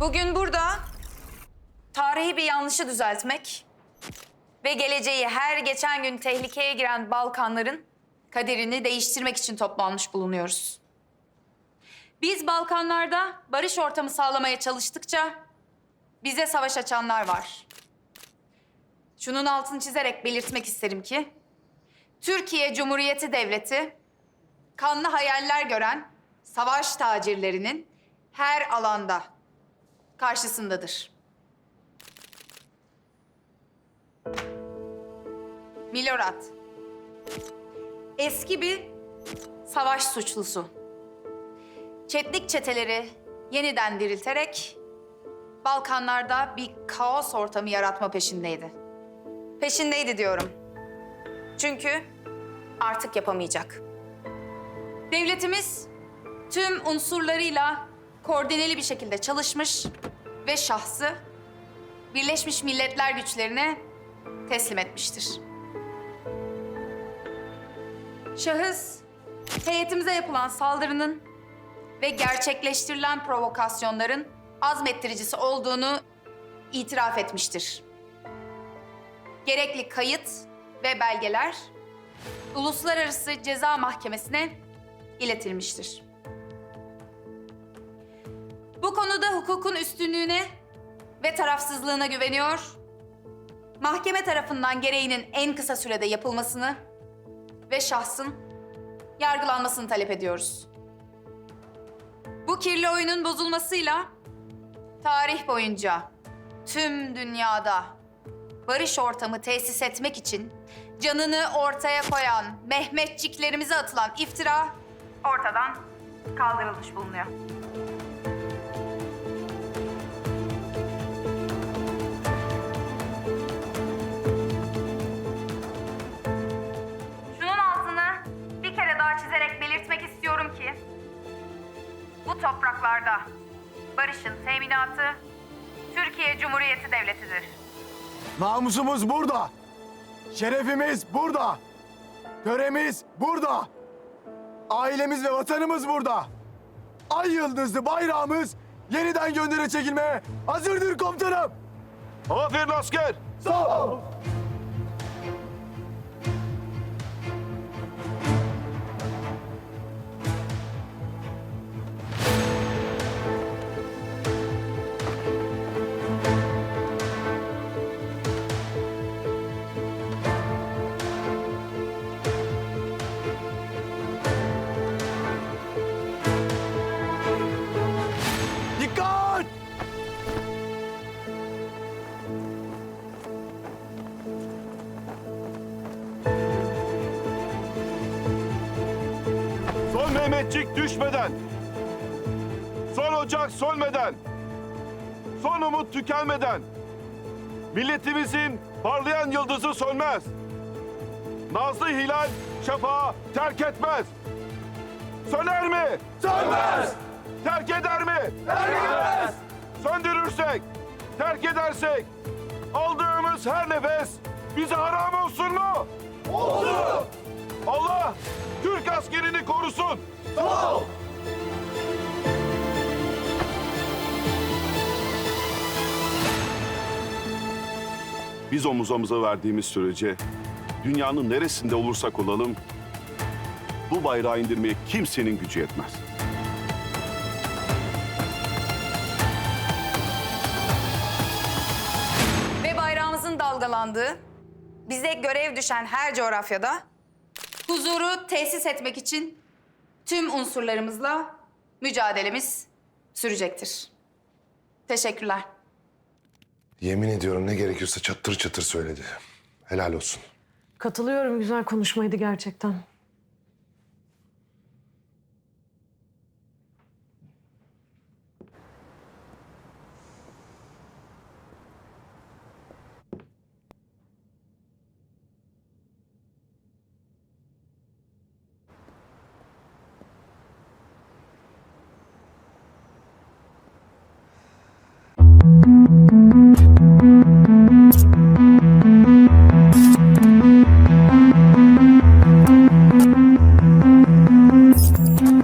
Bugün burada tarihi bir yanlışı düzeltmek ve geleceği her geçen gün tehlikeye giren Balkanların kaderini değiştirmek için toplanmış bulunuyoruz. Biz Balkanlarda barış ortamı sağlamaya çalıştıkça bize savaş açanlar var. Şunun altını çizerek belirtmek isterim ki Türkiye Cumhuriyeti Devleti kanlı hayaller gören savaş tacirlerinin her alanda karşısındadır. Milorad. Eski bir savaş suçlusu. Çetlik çeteleri yeniden dirilterek Balkanlarda bir kaos ortamı yaratma peşindeydi. Peşindeydi diyorum. Çünkü artık yapamayacak. Devletimiz tüm unsurlarıyla koordineli bir şekilde çalışmış ve şahsı Birleşmiş Milletler güçlerine teslim etmiştir. Şahıs, heyetimize yapılan saldırının ve gerçekleştirilen provokasyonların azmettiricisi olduğunu itiraf etmiştir. Gerekli kayıt ve belgeler Uluslararası Ceza Mahkemesi'ne iletilmiştir. Bu konuda hukukun üstünlüğüne ve tarafsızlığına güveniyor, mahkeme tarafından gereğinin en kısa sürede yapılmasını ve şahsın yargılanmasını talep ediyoruz. Bu kirli oyunun bozulmasıyla tarih boyunca tüm dünyada barış ortamı tesis etmek için canını ortaya koyan Mehmetçiklerimize atılan iftira ortadan kaldırılmış bulunuyor. Bu topraklarda barışın teminatı Türkiye Cumhuriyeti Devleti'dir. Namusumuz burada. Şerefimiz burada. Töremiz burada. Ailemiz ve vatanımız burada. Ay yıldızlı bayrağımız yeniden göndere çekilmeye hazırdır komutanım. Aferin asker. Sağ ol. Mehmetçik düşmeden, son ocak sönmeden, son umut tükenmeden, milletimizin parlayan yıldızı sönmez. Nazlı hilal şafağı terk etmez. Söner mi? Sönmez! Terk eder mi? Ermez! Söndürürsek, terk edersek, aldığımız her nefes bize haram olsun mu? Oldu! Allah Türk askerini korusun. Sağ ol! Biz omuz omuza verdiğimiz sürece dünyanın neresinde olursak olalım bu bayrağı indirmeye kimsenin gücü yetmez. Ve bayrağımızın dalgalandığı, bize görev düşen her coğrafyada huzuru tesis etmek için tüm unsurlarımızla mücadelemiz sürecektir. Teşekkürler. Yemin ediyorum ne gerekiyorsa çatır çatır söyledi. Helal olsun. Katılıyorum güzel konuşmaydı gerçekten.